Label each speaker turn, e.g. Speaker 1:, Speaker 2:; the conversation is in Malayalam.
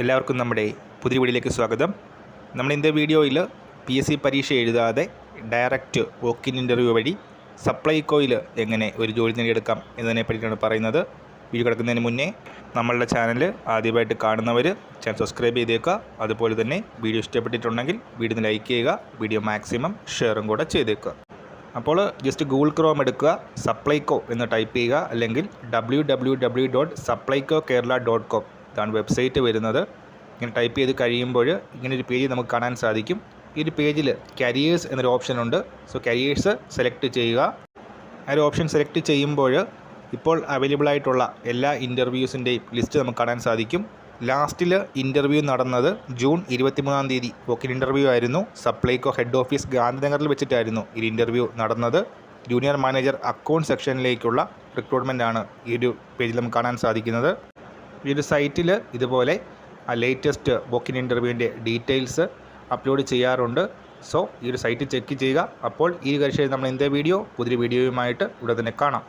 Speaker 1: എല്ലാവർക്കും നമ്മുടെ പുതിയ വീഡിയോയിലേക്ക് സ്വാഗതം. നമ്മൾ ഇന്നത്തെ വീഡിയോയിൽ പി എസ് സി പരീക്ഷ എഴുതാതെ ഡയറക്റ്റ് വോക്കിൻ ഇന്റർവ്യൂ വഴി സപ്ലൈകോയിൽ എങ്ങനെ ഒരു ജോലി നേടിയെടുക്കാം എന്നതിനെ പറ്റിയാണ് പറയുന്നത്. വീഡിയോ കിടക്കുന്നതിന് മുന്നേ നമ്മളുടെ ചാനൽ ആദ്യമായിട്ട് കാണുന്നവർ ചാനൽ സബ്സ്ക്രൈബ് ചെയ്തേക്കുക. അതുപോലെ തന്നെ വീഡിയോ ഇഷ്ടപ്പെട്ടിട്ടുണ്ടെങ്കിൽ വീഡിയോ ലൈക്ക് ചെയ്യുക വീഡിയോ മാക്സിമം ഷെയറും കൂടെ ചെയ്തേക്കുക. അപ്പോൾ ജസ്റ്റ് ഗൂഗിൾ ക്രോം എടുക്കുക സപ്ലൈകോ എന്ന് ടൈപ്പ് ചെയ്യുക അല്ലെങ്കിൽ W W W dot Supplyco Kerala dot com ഇതാണ് വെബ്സൈറ്റ് വരുന്നത്. ഇങ്ങനെ ടൈപ്പ് ചെയ്ത് കഴിയുമ്പോൾ ഇങ്ങനെ ഒരു പേജ് നമുക്ക് കാണാൻ സാധിക്കും. ഈ ഒരു പേജിൽ കരിയേഴ്സ് എന്നൊരു ഓപ്ഷൻ ഉണ്ട്. സോ കരിയേഴ്സ് സെലക്ട് ചെയ്യുക. ആ ഒരു ഓപ്ഷൻ സെലക്ട് ചെയ്യുമ്പോൾ ഇപ്പോൾ അവൈലബിൾ ആയിട്ടുള്ള എല്ലാ ഇന്റർവ്യൂസിന്റെയും ലിസ്റ്റ് നമുക്ക് കാണാൻ സാധിക്കും. ലാസ്റ്റിൽ ഇന്റർവ്യൂ നടന്നത് ജൂൺ ഇരുപത്തിമൂന്നാം തീയതി. വോക്കിൻ ഇന്റർവ്യൂ ആയിരുന്നു. സപ്ലൈകോ ഹെഡ് ഓഫീസ് ഗാന്ധിനഗറിൽ വെച്ചിട്ടായിരുന്നു ഈ ഇന്റർവ്യൂ നടന്നത്. ജൂനിയർ മാനേജർ അക്കൗണ്ട് സെക്ഷനിലേക്കുള്ള റിക്രൂട്ട്മെന്റ് ആണ് ഈ ഒരു പേജിൽ നമുക്ക് കാണാൻ സാധിക്കുന്നത്. ഈ ഒരു സൈറ്റിൽ ഇതുപോലെ ആ ലേറ്റസ്റ്റ് ബോക്കിൻ ഇന്റർവ്യൂവിന്റെ ഡീറ്റെയിൽസ് അപ്ലോഡ് ചെയ്യാറുണ്ട്. സോ ഈ ഒരു സൈറ്റ് ചെക്ക് ചെയ്യുക. അപ്പോൾ ഈ കാര്യം നമ്മൾ എന്തേ വീഡിയോ പുതിയ വീഡിയോയുമായിട്ട് ഇവിടെ തന്നെ കാണാം.